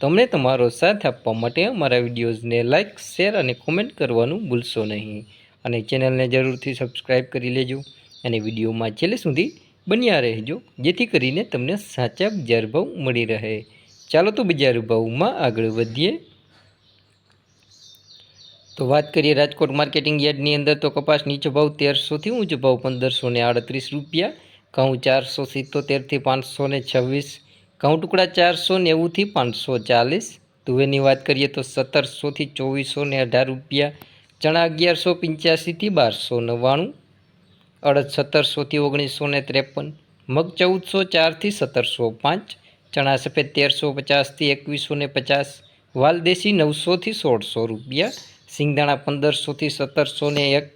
તો અમને તમારો સાથ આપવા માટે અમારા વિડીયોઝને લાઇક શેર અને કોમેન્ટ કરવાનું ભૂલશો નહીં. અને ચેનલને જરૂરથી સબસ્ક્રાઈબ કરી લેજો અને વિડીયોમાં છેલ્લે સુધી બન્યા રહેજો, જેથી કરીને તમને સાચા બજાર ભાવ મળી રહે. ચાલો તો બજાર ભાવમાં આગળ વધીએ. તો વાત કરીએ રાજકોટ માર્કેટિંગ યાર્ડની અંદર તો કપાસ નીચો ભાવ તેરસોથી ઊંચો ભાવ પંદરસો ને આડત્રીસ રૂપિયા, ઘઉં ચારસો સિત્તોતેરથી પાંચસો ને છવ્વીસ ઘઉં ટુકડા ચારસો નેવુંથી પાંચસો ચાલીસ. તુવેરની વાત કરીએ તો સત્તરસોથી ચોવીસો ને અઢાર રૂપિયા. ચણા અગિયારસો પંચ્યાસીથી બારસો નવ્વાણું. અડદ સત્તરસોથી ઓગણીસો ને ત્રેપન. મગ ચૌદસો ચારથી સત્તરસો પાંચ. ચણા સફેદ તેરસો પચાસથી એકવીસો ને પચાસ. વાલદેશી નવસોથી સોળસો રૂપિયા. સિંગદાણા પંદરસોથી સત્તરસો ને એક.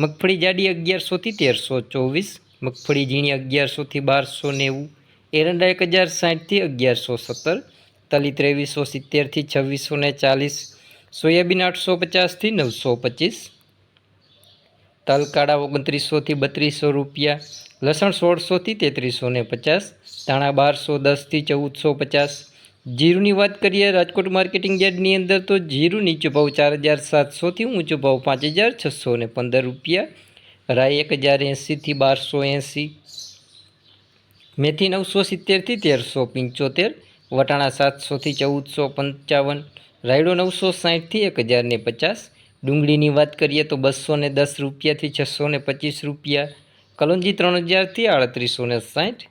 મગફળી જાડી અગિયારસોથી તેરસો ચોવીસ. મગફળી ઝીણી અગિયારસોથી બારસો નેવું. એરંડા એક હજાર સાઠથી અગિયારસો સત્તર, તલી ત્રેવીસો સિત્તેરથી છવ્વીસો ને ચાલીસ, સોયાબીન આઠસો પચાસથી નવસો પચીસ તલ કાળા ઓગણત્રીસોથી બત્રીસો રૂપિયા, લસણ સોળસોથી તેત્રીસો ને પચાસ, ધાણા બારસો દસથી ચૌદસો પચાસ, જીરુની વાત કરીએ રાજકોટ માર્કેટિંગ યાર્ડની અંદર તો જીરું નીચો ભાવ ચાર હજાર સાતસોથી ઊંચો ભાવ પાંચ હજાર છસો ને પંદર રૂપિયા રાય એક હજાર એંસીથી બારસો એંસી મેથી નવસો સિત્તેરથી તેરસો પંચોતેર, વટાણા સાતસોથી ચૌદસો પંચાવન, રાયડો નવસો સાઠથી એક હજાર ને પચાસ, ડુંગળીની વાત કરીએ તો બસો ને દસ રૂપિયાથી છસો ને પચીસ રૂપિયા, કલોંજી ત્રણ હજારથી આડત્રીસો ને સાઠ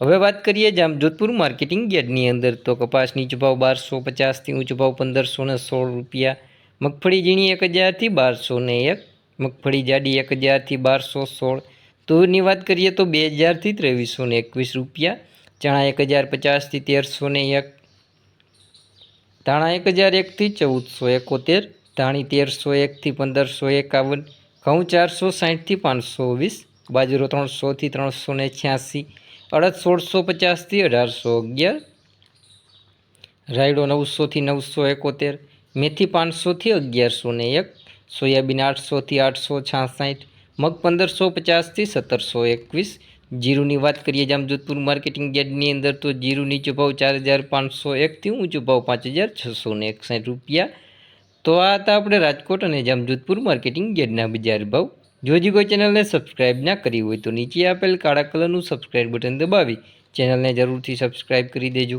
હવે વાત કરીએ જામ જોધપુર માર્કેટિંગ યાર્ડની અંદર તો કપાસ નીચો ભાવ બારસો પચાસથી ઊંચ ભાવ પંદરસો ને સોળ રૂપિયા, મગફળી ઝીણી એક હજારથી બારસો ને એક, મગફળી જાડી એક હજારથી બારસો સોળ તુરની વાત કરીએ તો બે હજારથી ત્રેવીસો ને એકવીસ રૂપિયા, ચણા એક હજાર પચાસથી તેરસો ને એક, ધાણા એક હજાર એકથી ચૌદસો એકોતેર, ધાણી તેરસો એકથી પંદરસો એકાવન, ઘઉં ચારસો સાહીઠથી પાંચસો વીસ, બાજરો ત્રણસોથી ત્રણસો ને છ્યાસી, અડદ સોળસો પચાસથી અઢારસો અગિયાર, રાયડો નવસોથી નવસો એકોતેર, મેથી પાંચસોથી અગિયારસો ને એક, સોયાબીન આઠસોથી આઠસો છાસઠ મગ પંદરસો પચાસથી સત્તરસો એકવીસ. જીરુની વાત કરીએ જામજોધપુર માર્કેટિંગ યાર્ડની અંદર તો જીરું નીચો ચાર હજાર પાંચસો એકથી ઊંચો ભાવ પાંચ હજાર છસો ને એકસાઠ રૂપિયા. તો આ હતા આપણે રાજકોટ અને જામજોધપુર માર્કેટિંગ યાર્ડના બજાર ભાવ. જો હજી કોઈ ચેનલને સબસ્ક્રાઇબ ના કરી હોય તો નીચે આપેલ કાળા કલરનું સબસ્ક્રાઇબ બટન દબાવી. ચેનલને જરૂરથી સબસ્ક્રાઇબ કરી દેજો.